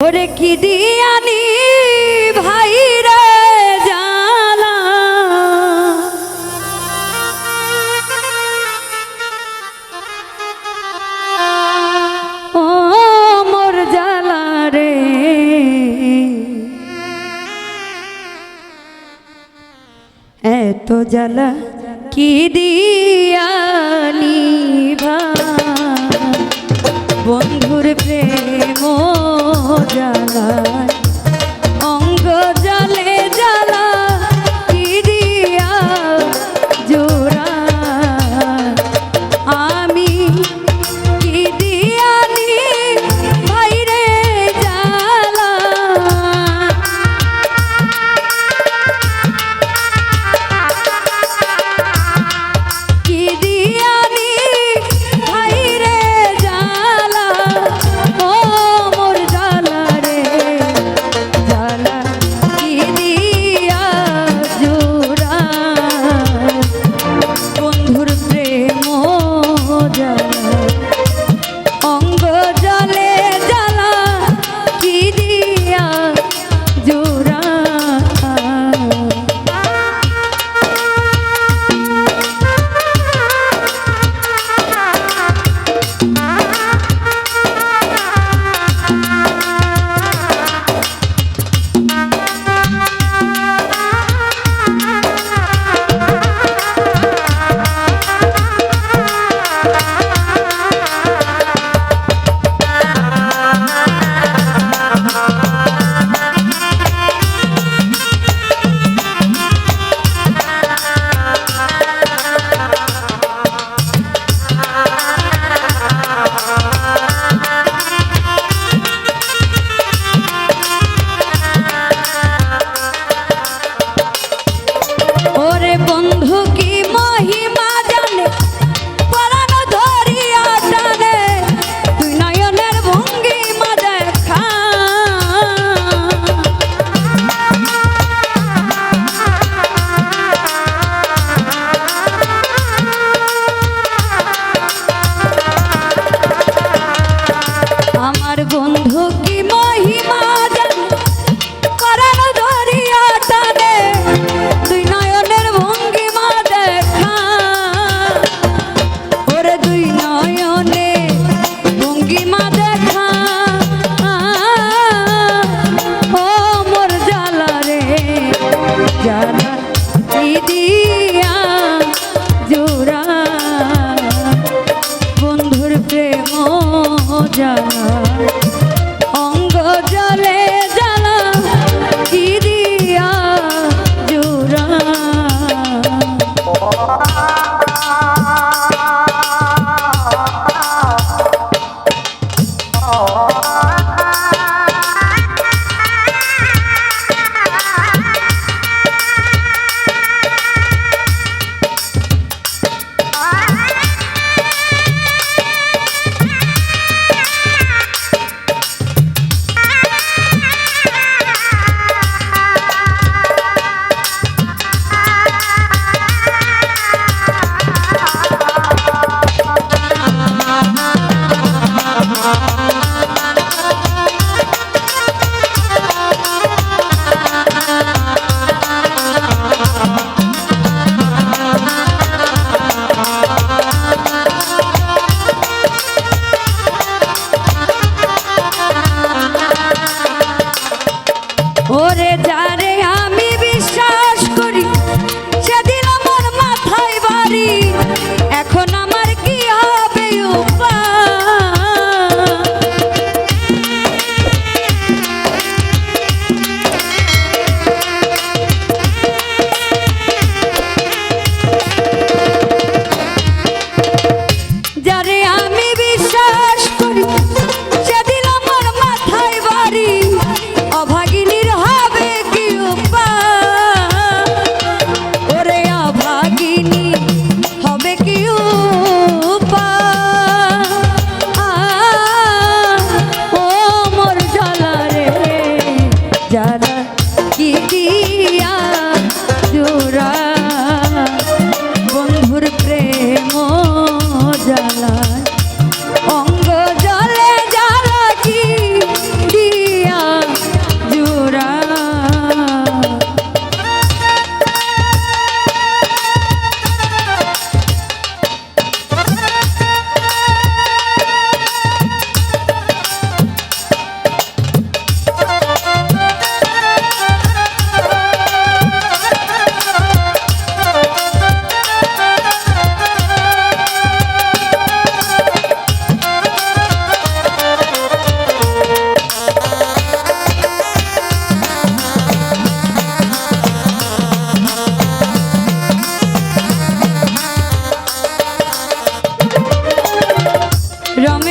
ওরে কি দিয়ানি ভাই রে জালা? ও মোর জালা রে। এত জ্বালা কি দিয়ানি ভাই? বন্ধুর প্রেম জ্বালায় অঙ্গ Jana. যারে Ram